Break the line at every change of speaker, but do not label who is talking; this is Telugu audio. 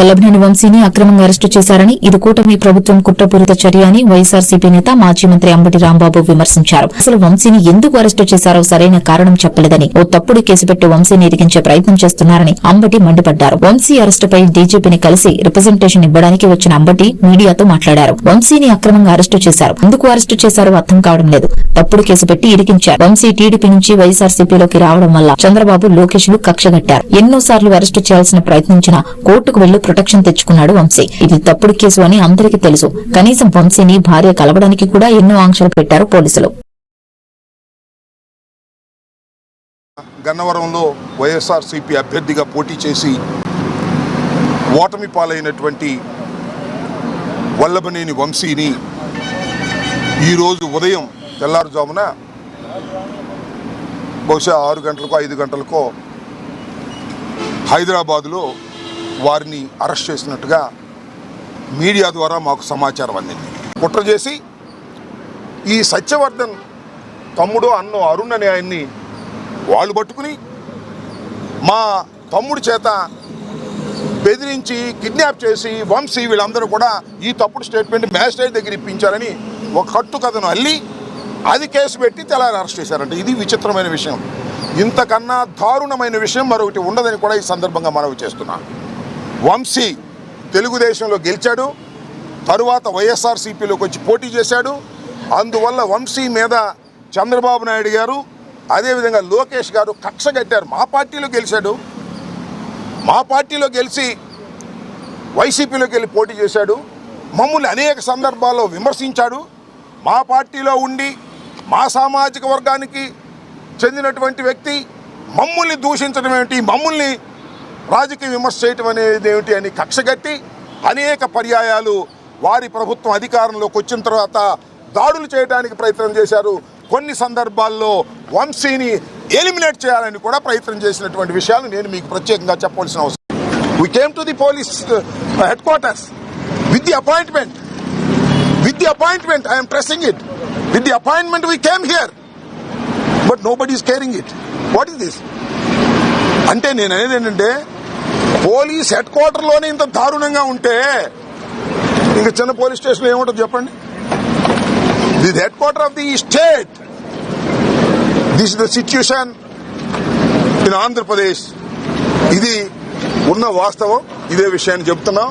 వల్లభనేని వంశీని అక్రమంగా అరెస్టు చేశారని ఇది కూటమి ప్రభుత్వం కుట్రపూరిత చర్య అని వైఎస్ఆర్సీపీ నేత మాజీ మంత్రి అంబటి రాంబాబు విమర్శించారు. అసలు వంశీని ఎందుకు అరెస్టు చేశారో సరైన కారణం చెప్పలేదని ఓ తప్పుడు కేసు పెట్టి వంశీని ఇరికించే ప్రయత్నం చేస్తున్నారని అంబటి మండిపడ్డారు. వంశీ అరెస్టుపై డీజీపీని కలిసి రిప్రజెంటేషన్ ఇవ్వడానికి వచ్చిన అంబటి మీడియాతో మాట్లాడారు. వంశీని అక్రమంగా అరెస్టు చేశారు. ఎందుకు అరెస్టు చేశారో అర్థం కావడం లేదు. తప్పుడు కేసు పెట్టి ఇరికించారు. వంశీ టీడీపీ నుంచి వైఎస్ఆర్సీపీలోకి రావడం వల్ల చంద్రబాబు లోకేష్లు కక్షగట్టారు. ఎన్నోసార్లు అరెస్టు చేయాల్సిన ప్రయత్నించినా కోర్టుకు వెళ్ళి ప్రొటెక్షన్ తెచ్చుకున్నాడు వంశీ. ఇది తప్పుడు కేసు అని అందరికీ తెలుసు. కనీసం వంశీని భార్య కలవడానికి కూడా ఎన్నో ఆంక్షలు పెట్టారు పోలీసులు.
గన్నవరంలో వైఎస్ఆర్సీపీ అభ్యర్థిగా పోటీ చేసి ఓటమి పాలైనటువంటి వల్లభనేని వంశీని ఈరోజు ఉదయం తెల్లారుజామున బహుశా ఆరు గంటలకో ఐదు గంటలకో హైదరాబాదులో వారిని అరెస్ట్ చేసినట్టుగా మీడియా ద్వారా మాకు సమాచారం అందింది. కుట్ర చేసి ఈ సత్యవర్ధన్ తమ్ముడు అన్న అరుణ్ అనే ఆయన్ని వాళ్ళు పట్టుకుని మా తమ్ముడి చేత బెదిరించి కిడ్నాప్ చేసి వంశీ వీళ్ళందరూ కూడా ఈ తప్పుడు స్టేట్మెంట్ మ్యాజిస్ట్రేట్ దగ్గర ఇప్పించారని ఒక కట్టు కథను అల్లి అది కేసు పెట్టి తెల్లారి అరెస్ట్ చేశారంట. ఇది విచిత్రమైన విషయం. ఇంతకన్నా దారుణమైన విషయం మరొకటి ఉండదని కూడా ఈ సందర్భంగా మనవి చేస్తున్నాను. వంశీ తెలుగుదేశంలో గెలిచాడు. తరువాత వైఎస్ఆర్సీపీలోకి వచ్చి పోటీ చేశాడు. అందువల్ల వంశీ మీద చంద్రబాబు నాయుడు గారు అదేవిధంగా లోకేష్ గారు కక్ష కట్టారు. మా పార్టీలో గెలిచాడు. మా పార్టీలో గెలిచి వైసీపీలోకి వెళ్ళి పోటీ చేశాడు. మమ్మల్ని అనేక సందర్భాల్లో విమర్శించాడు. మా పార్టీలో ఉండి మా సామాజిక వర్గానికి చెందినటువంటి వ్యక్తి మమ్మల్ని దూషించడం ఏమిటి? మమ్మల్ని రాజకీయ విమర్శ చేయటం అనేది ఏమిటి అని కక్షగట్టి అనేక పర్యాయాలు వారి ప్రభుత్వం అధికారంలోకి వచ్చిన తర్వాత దాడులు చేయడానికి ప్రయత్నం చేశారు. కొన్ని సందర్భాల్లో వంశీని ఎలిమినేట్ చేయాలని కూడా ప్రయత్నం చేసినటువంటి విషయాలు నేను మీకు ప్రత్యేకంగా చెప్పవలసిన అవసరం. We came to the police headquarters with the appointment with the appointment I'm pressing it with the appointment we came here but nobody is caring it what is this అంటే నేను అనేది ఏంటంటే పోలీస్ హెడ్ క్వార్టర్లోనే ఇంత దారుణంగా ఉంటే ఇంకా చిన్న పోలీస్ స్టేషన్ ఏముంటుంది చెప్పండి? This head quarter of the state this the situation in Andhra Pradesh ఇది ఉన్న వాస్తవం ఇదే విషయాన్ని చెప్తున్నాం.